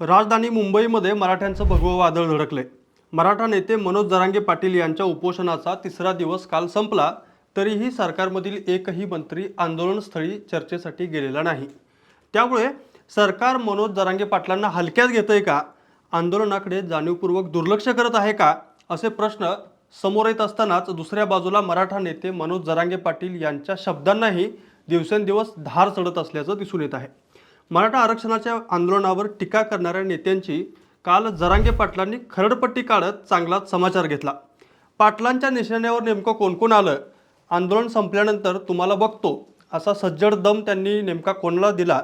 राजधानी मुंबईमध्ये मराठ्यांचं भगवं वादळ धडकले. मराठा नेते मनोज जरांगे पाटील यांच्या उपोषणाचा तिसरा दिवस काल संपला तरीही सरकारमधील एकही मंत्री आंदोलनस्थळी चर्चेसाठी गेलेला नाही. त्यामुळे सरकार मनोज जरांगे पाटलांना हलक्यात घेतंय का? आंदोलनाकडे जाणीवपूर्वक दुर्लक्ष करत आहे का? असे प्रश्न समोर येत असतानाच दुसऱ्या बाजूला मराठा नेते मनोज जरांगे पाटील यांच्या शब्दांनाही दिवसेंदिवस धार चढत असल्याचं दिसून येत आहे. मराठा आरक्षणाच्या आंदोलनावर टीका करणाऱ्या नेत्यांची काल जरांगे पाटलांनी खरडपट्टी काढत चांगलाच समाचार घेतला. पाटलांच्या निशाण्यावर नेमकं कोण कोण आलं? आंदोलन संपल्यानंतर तुम्हाला बघतो असा सज्जड दम त्यांनी नेमका कोणाला दिला?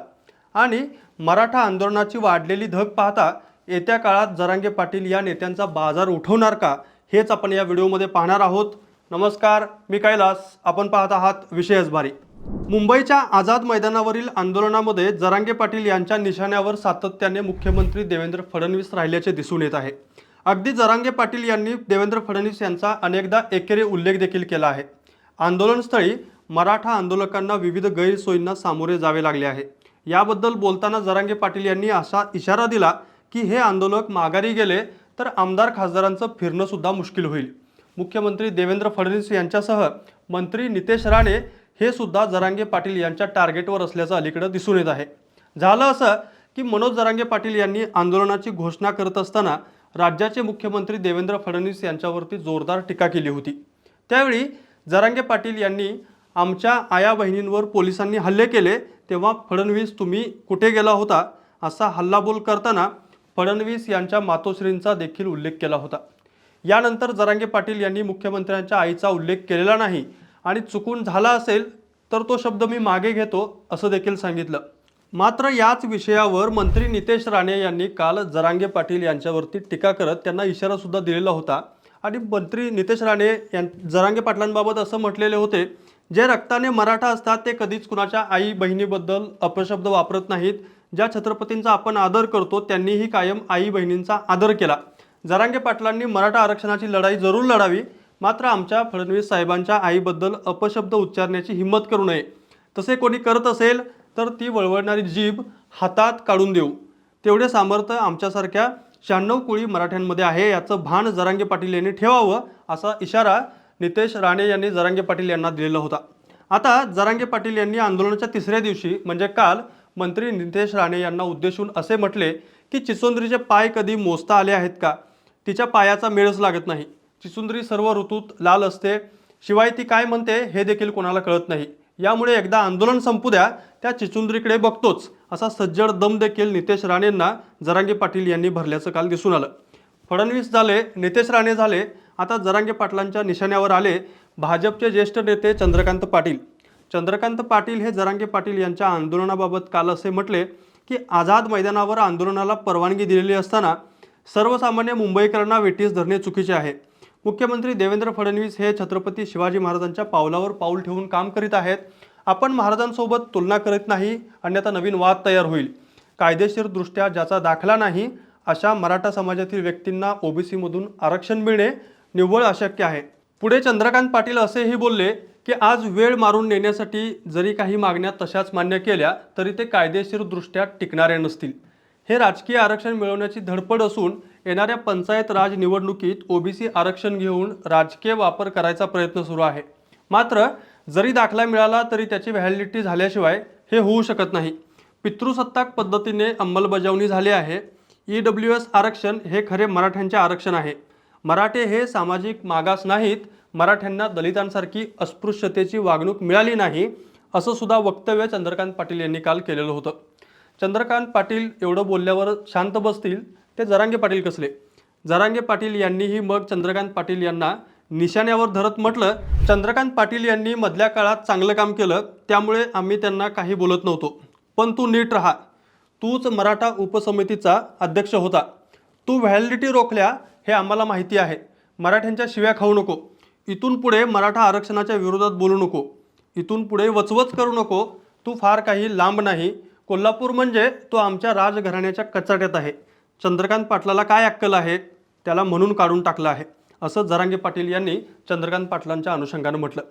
आणि मराठा आंदोलनाची वाढलेली धग पाहता येत्या काळात जरांगे पाटील या नेत्यांचा बाजार उठवणार का? हेच आपण या व्हिडिओमध्ये पाहणार आहोत. नमस्कार मी कैलास. आपण पाहत आहात विषयच भारी. मुंबईच्या आझाद मैदानावरील आंदोलनामध्ये जरांगे पाटील यांच्या निशाण्यावर सातत्याने मुख्यमंत्री देवेंद्र फडणवीस राहिल्याचे दिसून येत आहे. अगदी जरांगे पाटील यांनी देवेंद्र फडणवीस यांचा अनेकदा एकेरी उल्लेख देखील केला आहे. आंदोलनस्थळी मराठा आंदोलकांना विविध गैरसोयींना सामोरे जावे लागले आहे. याबद्दल बोलताना जरांगे पाटील यांनी असा इशारा दिला की हे आंदोलक माघारी गेले तर आमदार खासदारांचं फिरणंसुद्धा मुश्किल होईल. मुख्यमंत्री देवेंद्र फडणवीस यांच्यासह मंत्री नितेश राणे हे सुद्धा जरांगे पाटील यांच्या टार्गेटवर असल्याचं अलीकडं दिसून येत आहे. झालं असं की मनोज जरांगे पाटील यांनी आंदोलनाची घोषणा करत असताना राज्याचे मुख्यमंत्री देवेंद्र फडणवीस यांच्यावरती जोरदार टीका केली होती. त्यावेळी जरांगे पाटील यांनी आमच्या आया बहिणींवर पोलिसांनी हल्ले केले तेव्हा फडणवीस तुम्ही कुठे गेला होता? असा हल्लाबोल करताना फडणवीस यांच्या मातोश्रींचा देखील उल्लेख केला होता. यानंतर जरांगे पाटील यांनी मुख्यमंत्र्यांच्या आईचा उल्लेख केलेला नाही आणि चुकून झाला असेल तर तो शब्द मी मागे घेतो असं देखील सांगितलं. मात्र याच विषयावर मंत्री नितेश राणे यांनी काल जरांगे पाटील यांच्यावरती टीका करत त्यांना इशारासुद्धा दिलेला होता. आणि मंत्री नितेश राणे यां जरांगे पाटलांबाबत असं म्हटलेले होते जे रक्ताने मराठा असतात ते कधीच कुणाच्या आई बहिणीबद्दल अपशब्द वापरत नाहीत. ज्या छत्रपतींचा आपण आदर करतो त्यांनीही कायम आई बहिणींचा आदर केला. जरांगे पाटलांनी मराठा आरक्षणाची लढाई जरूर लढावी. मात्र आमच्या फडणवीस साहेबांच्या आईबद्दल अपशब्द उच्चारण्याची हिंमत करू नये. तसे कोणी करत असेल तर ती वळवळणारी जीभ हातात काढून देऊ. तेवढे सामर्थ्य आमच्यासारख्या शहाण्णव कुळी मराठ्यांमध्ये आहे याचं भान जरांगे पाटील यांनी ठेवावं असा इशारा नितेश राणे यांनी जरांगे पाटील यांना दिलेला होता. आता जरांगे पाटील यांनी आंदोलनाच्या तिसऱ्या दिवशी म्हणजे काल मंत्री नितेश राणे यांना उद्देशून असे म्हटले की चिचोंद्रीचे पाय कधी मोजता आले आहेत का? तिच्या पायाचा मेळच लागत नाही. चिचुंद्री सर्व ऋतूत लाल असते. शिवाय ती काय म्हणते हे देखील कोणाला कळत नाही. यामुळे एकदा आंदोलन संपू द्या त्या चिचुंदरीकडे बघतोच असा सज्जड दम देखील नितेश राणेंना जरांगे पाटील यांनी भरल्याचं काल दिसून आलं. फडणवीस झाले नितेश राणे झाले आता जरांगे पाटलांच्या निशाण्यावर आले भाजपचे ज्येष्ठ नेते चंद्रकांत पाटील. चंद्रकांत पाटील हे जरांगे पाटील यांच्या आंदोलनाबाबत काल असे म्हटले की आझाद मैदानावर आंदोलनाला परवानगी दिलेली असताना सर्वसामान्य मुंबईकरांना वेटीस धरणे चुकीचे आहे. मुख्यमंत्री देवेंद्र फडणवीस हे छत्रपती शिवाजी महाराजांच्या पावलावर पाऊल ठेवून काम करीत आहेत. आपण महाराजांसोबत तुलना करीत नाही अन्यथा नवीन वाद तयार होईल. कायदेशीरदृष्ट्या ज्याचा दाखला नाही अशा मराठा समाजातील व्यक्तींना ओबीसीमधून आरक्षण मिळणे निव्वळ अशक्य आहे. पुढे चंद्रकांत पाटील असेही बोलले की आज वेळ मारून नेण्यासाठी जरी काही मागण्या तशाच मान्य केल्या तरी ते कायदेशीरदृष्ट्या टिकणारे नसतील. हे राजकीय आरक्षण मिळवण्याची धडपड असून येणाऱ्या पंचायत राज निवडणुकीत ओबीसी आरक्षण घेऊन राजकीय वापर करायचा प्रयत्न सुरू आहे. मात्र जरी दाखला मिळाला तरी त्याची व्हॅलिडिटी झाल्याशिवाय हे होऊ शकत नाही. पितृसत्ताक पद्धतीने अंमलबजावणी झाली आहे. ई डब्ल्यू एस आरक्षण हे खरे मराठ्यांचे आरक्षण आहे. मराठे हे सामाजिक मागास नाहीत. मराठ्यांना दलितांसारखी अस्पृश्यतेची वागणूक मिळाली नाही असं सुद्धा वक्तव्य चंद्रकांत पाटील यांनी काल केलेलं होतं. चंद्रकांत पाटील एवढं बोलल्यावर शांत बसतील ते जरांगे पाटील कसले? जरांगे पाटील यांनीही मग चंद्रकांत पाटील यांना निशाण्यावर धरत म्हटलं चंद्रकांत पाटील यांनी मधल्या काळात चांगलं काम केलं त्यामुळे आम्ही त्यांना काही बोलत नव्हतो. पण तू नीट राहा. तूच मराठा उपसमितीचा अध्यक्ष होता. तू व्हॅलिडिटी रोखल्या हे आम्हाला माहिती आहे. मराठ्यांच्या शिव्या खाऊ नको. इथून पुढे मराठा आरक्षणाच्या विरोधात बोलू नको. इथून पुढे वचवच करू नको. तू फार काही लांब नाही. कोल्हापूर म्हणजे तो आमच्या राजघराण्याच्या कचाट्यात आहे. चंद्रकांत पाटलाला काय अक्कल आहे? त्याला म्हणून काढून टाकलं आहे. असं जरांगे पाटील यांनी चंद्रकांत पाटलांच्या अनुषंगानं म्हटलं.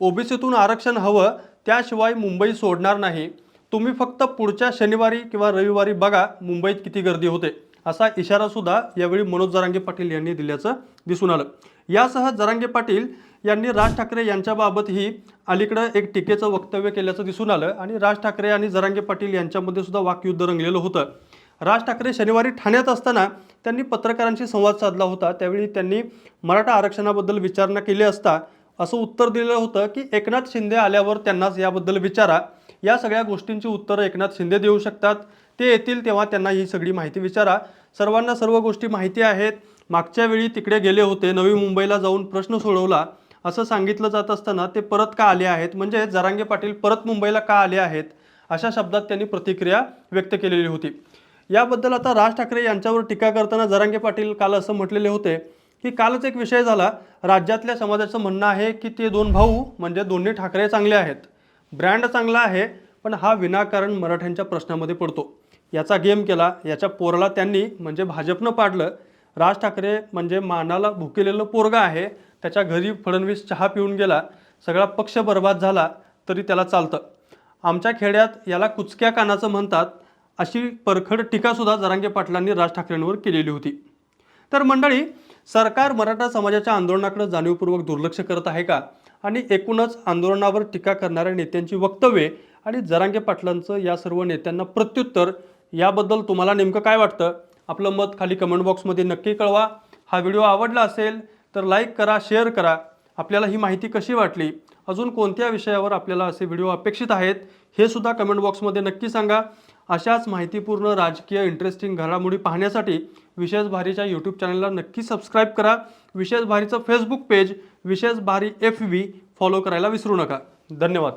ओबीसीतून आरक्षण हवं त्याशिवाय मुंबई सोडणार नाही. तुम्ही फक्त पुढच्या शनिवारी किंवा रविवारी बघा मुंबईत किती गर्दी होते. असा इशारासुद्धा यावेळी मनोज जरांगे पाटील यांनी दिल्याचं दिसून आलं. यासह जरांगे पाटील यांनी राज ठाकरे यांच्याबाबतही अलीकडं एक टीकेचं वक्तव्य केल्याचं दिसून आलं आणि राज ठाकरे आणि जरांगे पाटील यांच्यामध्ये सुद्धा वाकयुद्ध रंगलेलं होतं. राज ठाकरे शनिवारी ठाण्यात असताना त्यांनी पत्रकारांशी संवाद साधला होता. त्यावेळी त्यांनी मराठा आरक्षणाबद्दल विचारणा केली असता असं उत्तर दिलेलं होतं की एकनाथ शिंदे आल्यावर त्यांनाच याबद्दल विचारा. या सगळ्या गोष्टींची उत्तरं एकनाथ शिंदे देऊ शकतात. ते येतील तेव्हा त्यांना ही सगळी माहिती विचारा. सर्वांना सर्व गोष्टी माहिती आहेत. मागच्या वेळी तिकडे गेले होते. नवी मुंबईला जाऊन प्रश्न सोडवला. असं सांगितलं जात असताना ते परत का आले आहेत? म्हणजे जरांगे पाटील परत मुंबईला का आले आहेत? अशा शब्दात त्यांनी प्रतिक्रिया व्यक्त केलेली होती. याबद्दल आता राज ठाकरे यांच्यावर टीका करताना जरांगे पाटील काल असं म्हटलेले होते की कालच एक विषय झाला. राज्यातल्या समाजाचं म्हणणं आहे की ते दोन भाऊ म्हणजे दोन्ही ठाकरे चांगले आहेत. ब्रँड चांगला आहे पण हा विनाकारण मराठ्यांच्या प्रश्नामध्ये पडतो. याचा गेम केला याच्या पोरला त्यांनी म्हणजे भाजपनं पाडलं. राज ठाकरे म्हणजे मानाला भुकेलेलं पोरगा आहे त्याच्या घरी फडणवीस चहा पिऊन गेला सगळा पक्ष बर्बाद झाला तरी त्याला चालतं. आमच्या खेड्यात याला कुचक्या कानाचं म्हणतात. अशी परखड टीकासुद्धा जरांगे पाटलांनी राज ठाकरेंवर केलेली होती. तर मंडळी सरकार मराठा समाजाच्या आंदोलनाकडे जाणीवपूर्वक दुर्लक्ष करत आहे का? आणि एकूणच आंदोलनावर टीका करणाऱ्या नेत्यांची वक्तव्ये आणि जरांगे पाटलांचं या सर्व नेत्यांना प्रत्युत्तर याबद्दल तुम्हाला नेमकं काय वाटतं? आपलं मत खाली कमेंट बॉक्समध्ये नक्की कळवा. हा व्हिडिओ आवडला असेल तर लाईक करा शेअर करा. आपल्याला ही माहिती कशी वाटली? अजून कोणत्या विषयावर आपल्याला असे व्हिडिओ अपेक्षित आहेत हे सुद्धा कमेंट बॉक्समध्ये नक्की सांगा. अशाच माहितीपूर्ण राजकीय इंटरेस्टिंग घडामोडी पाहण्यासाठी विशेष भारीच्या यूट्यूब चॅनलला नक्की सबस्क्राईब करा. विशेष भारीचं फेसबुक पेज विशेष भारी एफ व्ही फॉलो करायला विसरू नका. धन्यवाद.